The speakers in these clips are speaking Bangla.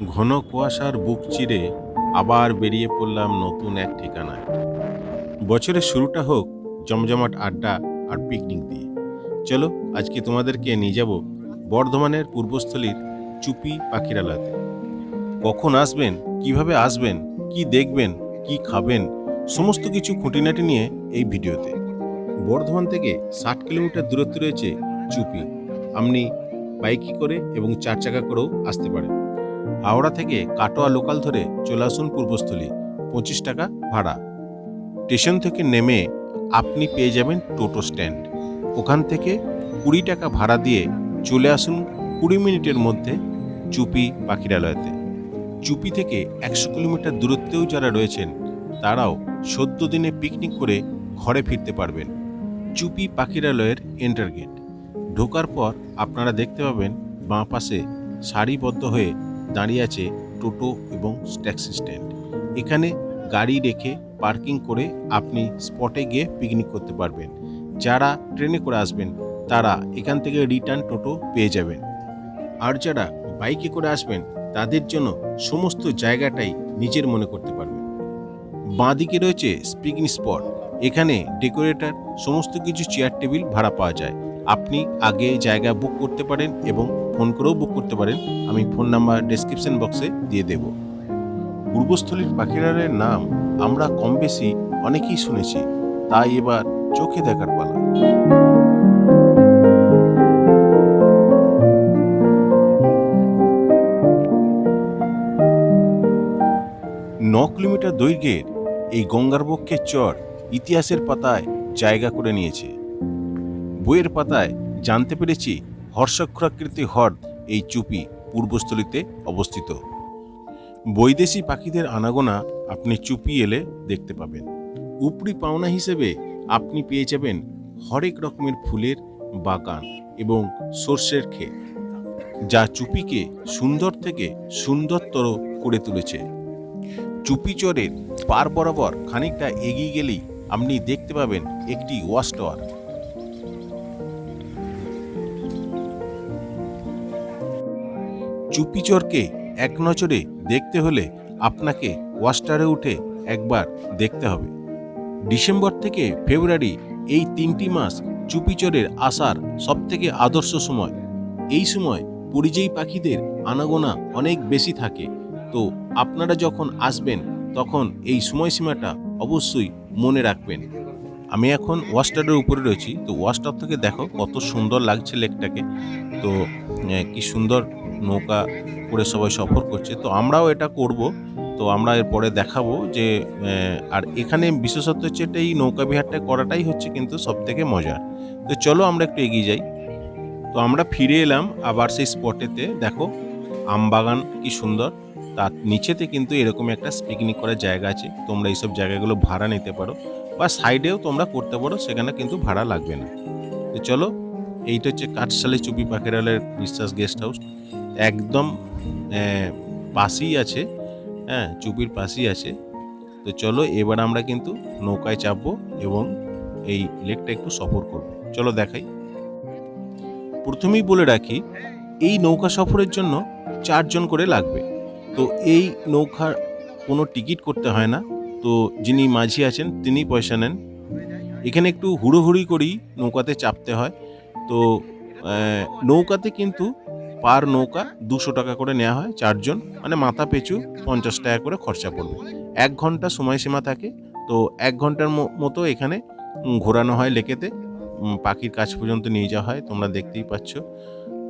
ঘন কুয়াশার বুক চিরে আবার বেরিয়ে পড়লাম নতুন এক ঠিকানায়। বছরের শুরুটা হোক জমজমাট আড্ডা আর পিকনিক দিয়ে। চলো, আজকে তোমাদেরকে নিয়ে যাব বর্ধমানের পূর্বস্থলীর চুপি পাখিরালয়তে। কখন আসবেন, কীভাবে আসবেন, কি দেখবেন, কি খাবেন, সমস্ত কিছু খুঁটিনাটি নিয়ে এই ভিডিওতে। বর্ধমান থেকে ষাট কিলোমিটার দূরত্বে রয়েছে চুপি। আপনি বাইকে করে এবং চার চাকা করেও আসতে পারেন। হাওড়া থেকে কাটোয়া লোকাল ধরে চলে আসুন পূর্বস্থলী, পঁচিশ টাকা ভাড়া। স্টেশন থেকে নেমে আপনি পেয়ে যাবেন টোটো স্ট্যান্ড। ওখান থেকে কুড়ি টাকা ভাড়া দিয়ে চলে আসুন কুড়ি মিনিটের মধ্যে চুপি পাখিরালয়তে। চুপি থেকে একশো কিলোমিটার দূরত্বেও যারা রয়েছেন, তারাও সদ্য দিনে পিকনিক করে ঘরে ফিরতে পারবেন। চুপি পাখিরালয়ের এন্টার গেট ঢোকার পর আপনারা দেখতে পাবেন বাঁ পাশে সারিবদ্ধ হয়ে দাঁড়িয়ে আছে টোটো এবং ট্যাক্সি স্ট্যান্ড। এখানে গাড়ি রেখে পার্কিং করে আপনি স্পটে গিয়ে পিকনিক করতে পারবেন। যারা ট্রেনে করে আসবেন, তারা এখান থেকে রিটার্ন টোটো পেয়ে যাবেন। আর যারা বাইকে করে আসবেন, তাদের জন্য সমস্ত জায়গাটাই নিজের মনে করতে পারবেন। বাঁদিকে রয়েছে পিকনিক স্পট এখানে ডেকোরেটর সমস্ত কিছু চেয়ার টেবিল ভাড়া পাওয়া যায়। আপনি আগে জায়গা বুক করতে পারেন এবং ফোন করেও বুক করতে পারেন। আমি ফোন নাম্বার ডেসক্রিপশন বক্সে দিয়ে দেব। পূর্বস্থলীর পাখিরারের নাম আমরা কম বেশি অনেকেই শুনেছি। তাই এবার চোখে দেখার পালা। ন কিলোমিটার দৈর্ঘ্যের এই গঙ্গার বক্ষের চর ইতিহাসের পাতায় জায়গা করে নিয়েছে। বইয়ের পাতায় জানতে পেরেছি হর্ষক্ষরাকৃতি হ্রদ এই চুপি পূর্বস্থলীতে অবস্থিত। বৈদেশি পাখিদের আনাগোনা আপনি চুপি এলে দেখতে পাবেন। উপরি পাওনা হিসেবে আপনি পেয়ে যাবেন হরেক রকমের ফুলের বাগান এবং সর্ষের ক্ষেত, যা চুপিকে সুন্দর থেকে সুন্দরতর করে তুলেছে। চুপি চরের পার বরাবর খানিকটা এগিয়ে গেলেই আপনি দেখতে পাবেন একটি ওয়াচ টাওয়ার। চুপিচরকে এক নজরে দেখতে হলে আপনাকে ওয়াস্টারে উঠে একবার দেখতে হবে। ডিসেম্বর থেকে ফেব্রুয়ারি এই তিনটি মাস চুপিচরের আসার সবথেকে আদর্শ সময়। এই সময় পরিযায়ী পাখিদের আনাগোনা অনেক বেশি থাকে। তো আপনারা যখন আসবেন, তখন এই সময়সীমাটা অবশ্যই মনে রাখবেন। আমি এখন ওয়াস্টারের উপরে রয়েছি। তো ওয়াস্টার থেকে দেখো কত সুন্দর লাগছে লেকটাকে। তো কি সুন্দর নৌকা করে সবাই সফর করছে। তো আমরাও এটা করব। তো আমরা এরপরে দেখাবো যে আর এখানে বিশেষত হচ্ছে এটা এই নৌকা বিহারটা করাটাই হচ্ছে কিন্তু সব থেকে মজার। তো চলো আমরা একটু এগিয়ে যাই। তো আমরা ফিরে এলাম আবার সেই স্পটেতে দেখো আমবাগান কি সুন্দর। তার নিচেতে কিন্তু এরকম একটা পিকনিক করার জায়গা আছে। তোমরা এইসব জায়গাগুলো ভাড়া নিতে পারো বা সাইডেও তোমরা করতে পারো, সেখানে কিন্তু ভাড়া লাগবে না। তো চলো, এইটা হচ্ছে কাঠশালী চুপি পাখিরালের বিশ্বাস গেস্ট হাউস একদম পাশেই আছে হ্যাঁ চুপির পাশেই আছে। তো চলো এবার আমরা কিন্তু নৌকায় চাপবো এবং এই লেকটা একটু সফর করব। চলো দেখাই। প্রথমেই বলে রাখি, এই নৌকা সফরের জন্য চারজন করে লাগবে। তো এই নৌকার কোনো টিকিট করতে হয় না। তো যিনি মাঝি আছেন, তিনি পয়সা নেন। এখানে একটু হুড়োহুড়ি করেই নৌকাতে চাপতে হয়। তো নৌকাতে কিন্তু পার নৌকা দুশো টাকা করে নেওয়া হয় চারজন। মানে মাথা পিছু পঞ্চাশ টাকা করে খরচা পড়বে। এক ঘণ্টা সময়সীমা থাকে। তো এক ঘণ্টার মতো এখানে ঘোরানো হয় লেকেতে। পাখির কাছ পর্যন্ত নিয়ে যাওয়া হয়, তোমরা দেখতেই পাচ্ছ।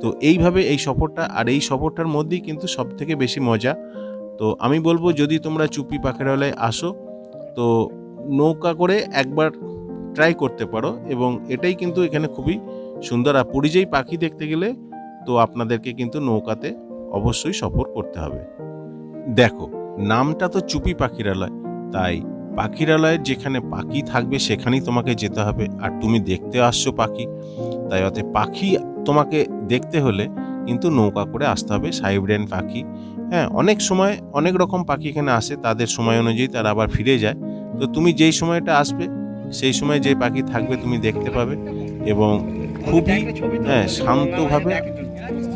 তো এইভাবে এই সফরটা, আর এই সফরটার মধ্যেই কিন্তু সব থেকে বেশি মজা। তো আমি বলব, যদি তোমরা চুপি পাখিরালয়ে আসো, তো নৌকা করে একবার ট্রাই করতে পারো। এবং এটাই কিন্তু এখানে খুবই সুন্দর। আর পরিযায়ী পাখি দেখতে গেলে তো আপনাদেরকে কিন্তু নৌকাতে অবশ্যই সফর করতে হবে। দেখো, নামটা তো চুপি পাখিরালয়, তাই পাখিরালয়ের যেখানে পাখি থাকবে সেখানেই তোমাকে যেতে হবে, আর তুমি দেখতে আসছো পাখি। তাই অতএব পাখি তোমাকে দেখতে হলে কিন্তু নৌকা করে আসতে হবে সাইব্রেন পাখি। হ্যাঁ অনেক সময় অনেক রকম পাখি এখানে আসে, তাদের সময় অনুযায়ী তারা আবার ফিরে যায়। তো তুমি যেই সময়টা আসবে, সেই সময় যে পাখি থাকবে তুমি দেখতে পাবে এবং খুবই হ্যাঁ শান্তভাবে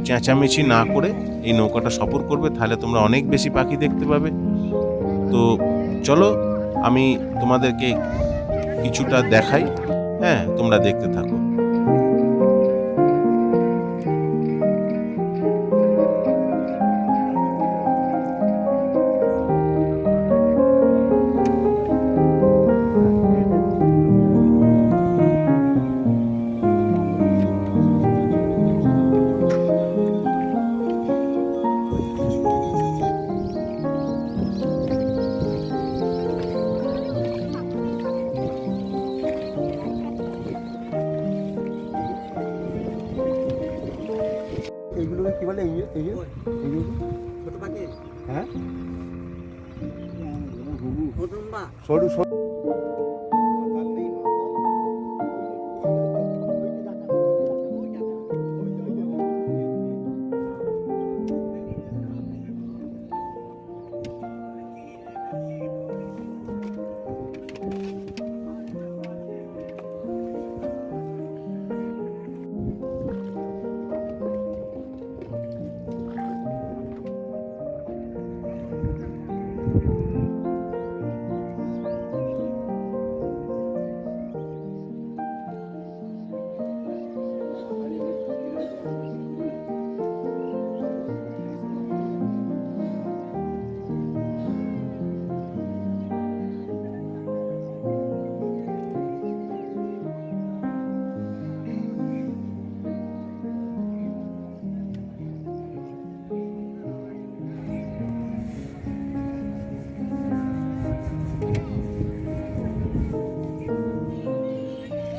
চেঁচামেচি না করে এই নৌকাটা সফর করবে, তাহলে তোমরা অনেক বেশি পাখি দেখতে পাবে। তো চলো, আমি তোমাদেরকে কিছুটা দেখাই। হ্যাঁ তোমরা দেখতে থাকো। 说着说。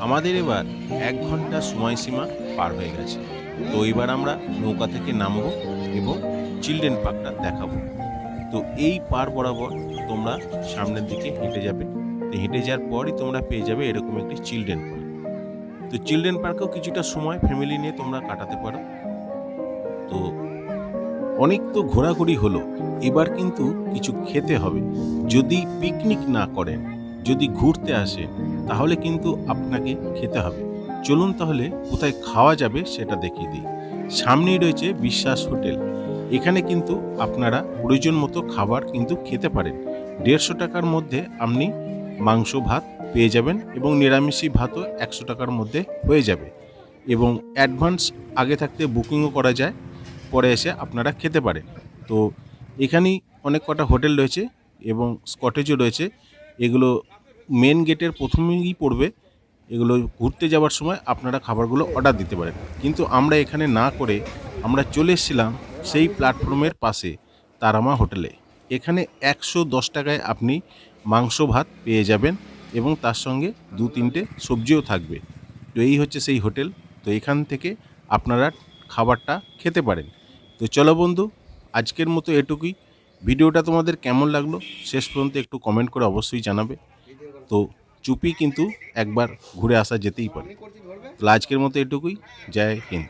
আমাদের এবার এক ঘণ্টা সময়সীমা পার হয়ে গেছে। তো এবার আমরা নৌকা থেকে নামবো এবং চিলড্রেন পার্কটা দেখাবো। তো এই পার বরাবর তোমরা সামনের দিকে হেঁটে যাবে। তো হেঁটে যাওয়ার পরই তোমরা পেয়ে যাবে এরকম একটি চিলড্রেন পার্ক। তো চিলড্রেন পার্কেও কিছুটা সময় ফ্যামিলি নিয়ে তোমরা কাটাতে পারো। তো অনেক তো ঘোরাঘুরি হলো, এবার কিন্তু কিছু খেতে হবে। যদি পিকনিক না করেন যদি ঘুরতে আসে, তাহলে কিন্তু আপনাকে খেতে হবে। চলুন তাহলে কোথায় খাওয়া যাবে সেটা দেখিয়ে দিই। সামনেই রয়েছে বিশ্বাস হোটেল। এখানে কিন্তু আপনারা প্রয়োজন মতো খাবার কিন্তু খেতে পারেন। দেড়শো টাকার মধ্যে আপনি মাংস, ভাত পেয়ে যাবেন এবং নিরামিষি ভাতও একশো টাকার মধ্যে হয়ে যাবে এবং অ্যাডভান্স আগে থাকতে বুকিংও করা যায়, পরে এসে আপনারা খেতে পারেন। তো এখানেই অনেক কটা হোটেল রয়েছে এবং স্কটেজও রয়েছে। এগুলো মেন গেটের প্রথমেই পড়বে। এগুলো ঘুরতে যাওয়ার সময় আপনারা খাবারগুলো অর্ডার দিতে পারেন। কিন্তু আমরা এখানে না করে আমরা চলে এসেছিলাম সেই প্ল্যাটফর্মের পাশে, তারামা হোটেলে এখানে একশো দশ টাকায় আপনি মাংস, ভাত পেয়ে যাবেন এবং তার সঙ্গে দু তিনটে সবজিও থাকবে। তো এই হচ্ছে সেই হোটেল তো এখান থেকে আপনারা খাবারটা খেতে পারেন। তো চলো বন্ধু, আজকের মতো এটুকুই। ভিডিওটা তোমাদের কেমন লাগল শেষ পর্যন্ত একটু কমেন্ট করে অবশ্যই জানাবে। তো চুপি কিন্তু একবার ঘুরে আসা যেতেই পারে। তো আজকের মতো এটুকুই। জয় হিন্দ।